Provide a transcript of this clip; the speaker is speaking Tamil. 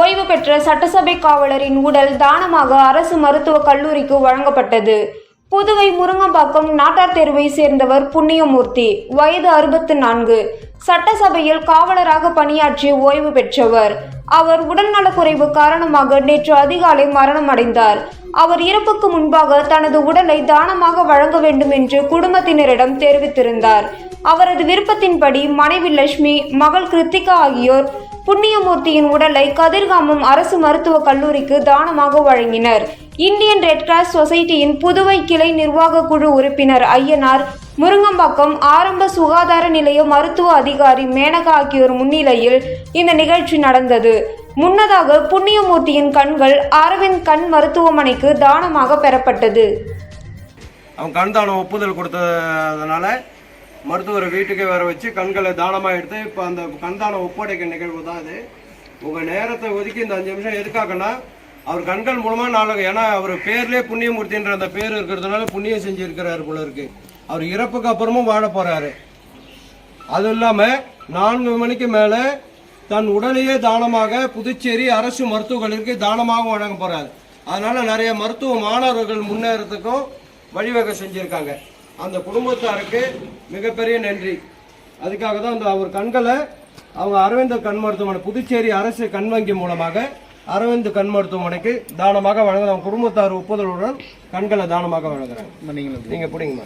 ஓய்வு பெற்ற சட்டசபை காவலரின் உடல் தானமாக அரசு மருத்துவக் கல்லூரிக்கு வழங்கப்பட்டது. புதுவை முருங்கம்பாக்கம் நாட்டார் தெருவை சேர்ந்தவர் புண்ணியமூர்த்தி வயது அறுபத்து நான்கு. சட்டசபையில் காவலராக பணியாற்றி ஓய்வு பெற்றவர். அவர் உடல்நலக்குறைவு காரணமாக நேற்று அதிகாலை மரணம் அடைந்தார் அவர் இறப்புக்கு முன்பாக தனது உடலை தானமாக வழங்க வேண்டும் என்று குடும்பத்தினரிடம் தெரிவித்திருந்தார். அவரது விருப்பத்தின்படி மனைவி லட்சுமி மகள் கிருத்திகா ஆகியோர் புண்ணியமூர்த்தியின் உடலை கதிர்காமம் அரசு மருத்துவக் கல்லூரிக்கு தானமாக வழங்கினர். இந்தியன் ரெட் கிராஸ் சொசைட்டியின் புதுவை கிளை நிர்வாக குழு உறுப்பினர் ஐயனார் முருங்கம்பாக்கம் ஆரம்ப சுகாதார நிலைய மருத்துவ அதிகாரி மேனகா ஆகியோர் முன்னிலையில் இந்த நிகழ்ச்சி நடந்தது. முன்னதாக புண்ணியமூர்த்தியின் கண்கள் அரவிந்த் கண் மருத்துவமனைக்கு தானமாக பெறப்பட்டது. அவன் கண் தானம் ஒப்புதல் கொடுத்ததுனால மருத்துவரை வீட்டுக்கே வர வச்சு கண்களை தானமாக எடுத்து இப்போ அந்த கண்தான ஒப்படைக்க நிகழ்வு தான் அது உங்கள் நேரத்தை ஒதுக்கி இந்த அஞ்சு நிமிஷம் எதுக்காகனா அவர் கண்கள் மூலமாக நாளைக்கு ஏன்னா அவர் பேர்லேயே புண்ணியமூர்த்தின்ற அந்த பேர் இருக்கிறதுனால புண்ணியம் செஞ்சுருக்கிறார் போல இருக்கு. அவர் இறப்புக்கு அப்புறமும் வாழ போகிறாரு அது இல்லாமல் நான்கு மணிக்கு மேலே தன் உடலையே தானமாக புதுச்சேரி அரசு மருத்துவர்களுக்கு தானமாக வழங்க போகிறாரு அதனால் நிறைய மருத்துவ மாணவர்கள் முன்னேறத்துக்கும் வழிவகை செஞ்சுருக்காங்க. அந்த குடும்பத்தாருக்கு மிகப்பெரிய நன்றி. அதுக்காக தான் அந்த அவர் கண்களை அவங்க அரவிந்த் கண் மருத்துவமனை புதுச்சேரி அரசு கண் வங்கி மூலமாக அரவிந்த் கண் மருத்துவமனைக்கு தானமாக வழங்குற அவங்க குடும்பத்தார் ஒப்புதலுடன் கண்களை தானமாக வழங்குறாங்க. நீங்க பிடிங்கம்மா